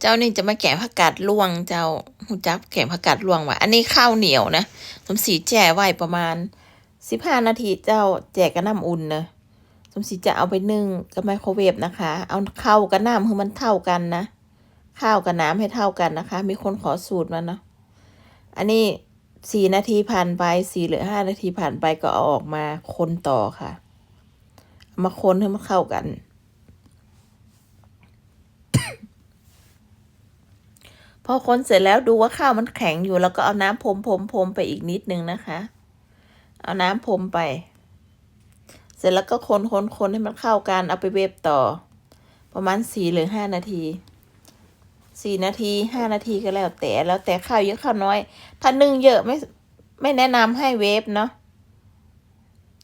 เจ้านี่จะมาแกะผักกาดลวงเจ้าหูจับแกะผักกาดลวงว่ะอันนี้ข้าวเหนียวนะสมศรีแจ่ไว้ประมาณสิบห้านาทีเจ้าแจกกับน้ำอุ่นนะสมศรีจะเอาไปนึ่งกับไมโครเวฟนะคะ เอาข้าวกับน้ำให้มันเท่ากันนะข้าวกับน้ำให้เท่ากันนะคะ มีคนขอสูตรมานะอันนี้สี่นาทีผ่านไปสี่หรือห้านาทีผ่านไปก็เอาออกมาคนต่อค่ะ มาคนให้มันเข้ากัน พอคนเสร็จแล้วดูว่าข้าวมันแข็งอยู่แล้วก็เอาน้ำพรมพรมพรมไปอีกนิดนึงนะคะ เอาน้ำพรมไป เสร็จแล้วก็คนคนคนให้มันเข้ากันเอาไปเวฟต่อ ประมาณสี่หรือห้านาทีสี่นาทีห้านาทีก็แล้วแต่แล้วแต่ข้าวเยอะข้าวน้อย ถ้านึ่งเยอะไม่ไม่แนะนำให้เวฟเนาะ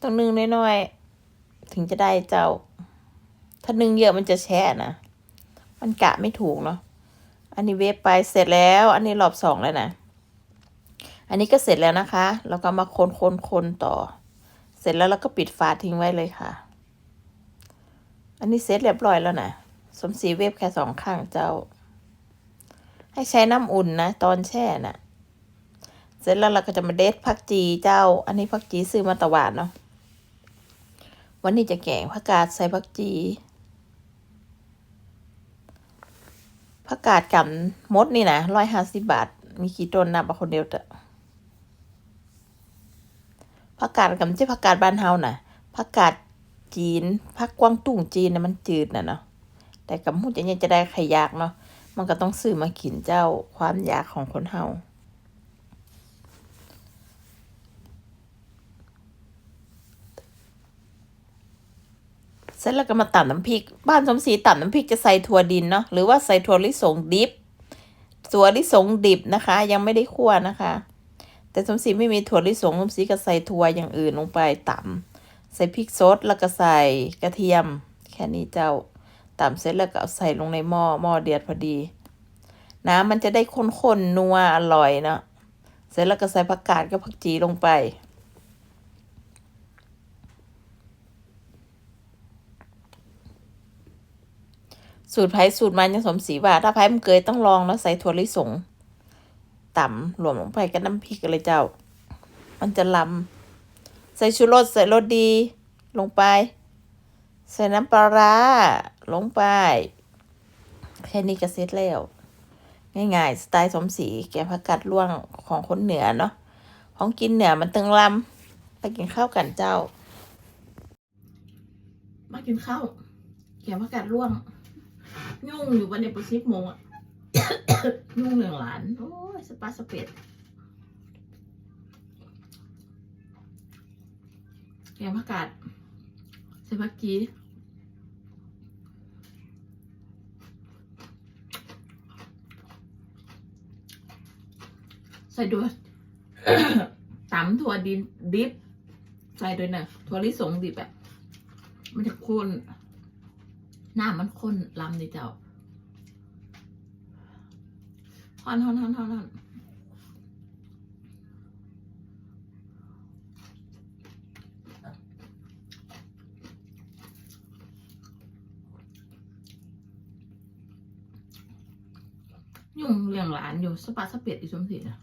ต้องนึ่งน้อยๆถึงจะได้เจ้า ถ้านึ่งเยอะมันจะแช่นะมันกะไม่ถูกเนาะ อันนี้เวฟไปเสร็จแล้ว อันนี้รอบสองแล้วนะ อันนี้ก็เสร็จแล้วนะคะ แล้วก็มาคนคนคนต่อ เสร็จแล้วเราก็ปิดฝาทิ้งไว้เลยค่ะ อันนี้เสร็จเรียบร้อยแล้วนะสมศรีเวฟแค่สองข้างเจ้า ให้ใช้น้ำอุ่นนะ ตอนแช่น่ะ เสร็จแล้วเราก็จะมาเด็ดผักจีเจ้า อันนี้ผักจีซื้อมาตะวันเนาะวันนี้จะแกงผักกาดใส่ผักจี ผักกาดกับมดนี่นะร้อยห้าสิบบาท มีกี่ต้นนับเอาคนเดียวเถอะผักกาดกับไม่ใช่ผักกาดบ้านเฮาน่ะผักกาดจีนผักกวางตุ้งจีนนะมันจืดน่ะเนาะแต่กับหูจะยังจะได้ไข่ยากเนาะมันก็ต้องซื้อมากินเจ้าความอยากของคนเฮา สร็จแล้วก็มาตำน้ำพริก บ้านสมศรีตำน้ำพริกจะใส่ถั่วดินเนาะหรือว่าใส่ถั่วลิสงดิบถั่วลิสงดิบนะคะ ยังไม่ได้คั่วนะคะ แต่สมศรีไม่มีถั่วลิสงสมศรีก็ใส่ถั่วอย่างอื่นลงไปตำใส่พริกสดแล้วก็ใส่กระเทียม แค่นี้เจ้าตำเสร็จแล้วก็ใส่ลงในหม้อหม้อเดือดพอดี น้ำมันจะได้ข้นๆนัวอร่อยเนาะเสร็จแล้วก็ใส่ผักกาดกับผักจีลงไป สูตรไผ่สูตรมันยังสมศรีว่า ถ้าไผ่มันเกยต้องลองแล้วใส่ถั่วลิสงต่ำรวมลงไปกับน้ำพริกเลยเจ้า มันจะลำใส่ชูรสใส่รสดีลงไป ใส่น้ำปลาร้าลงไป แค่นี้ก็เสร็จแล้ว ง่ายๆ สไตล์สมศรีแกงผักกาดล่วงของคนเหนือเนาะของกินเหนือมันตึงลำไปกินข้าวกันเจ้า มากินข้าวแกงผักกาดล่วง ยุ่งอยู่วันในประสิบโมงอะ ยุ่งเรื่องหลาน โอ้ยสปาสเปดแกงผักกาดใส่ผักจีใส่ด้วยตำถั่วดินดิบ ใส่ด้วยนะถั่วลิสงดิบอะมันจะข้น หน้ามันข้นลำนี่เจ้าฮอนฮอนฮอนฮอนฮอนยุ่งเลี้ยงหลานอยู่สปาสเปียดอีสมศรีนะ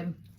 เ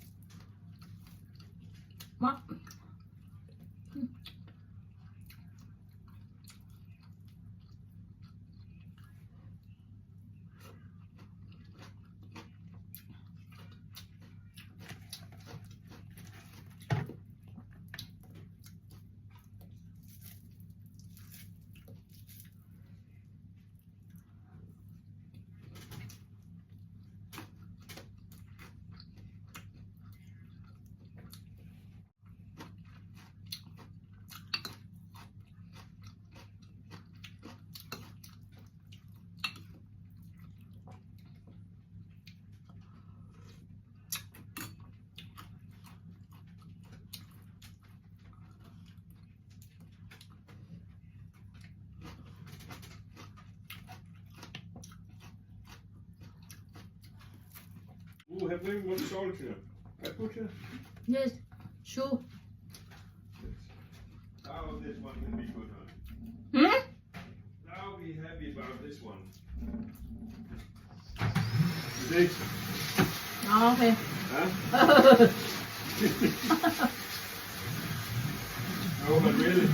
Oh, have we one salt here? I put here. Yes, sure. Now this one can be good on. Hmm? Now be happy about this one. This, Okay. huh? No, but really.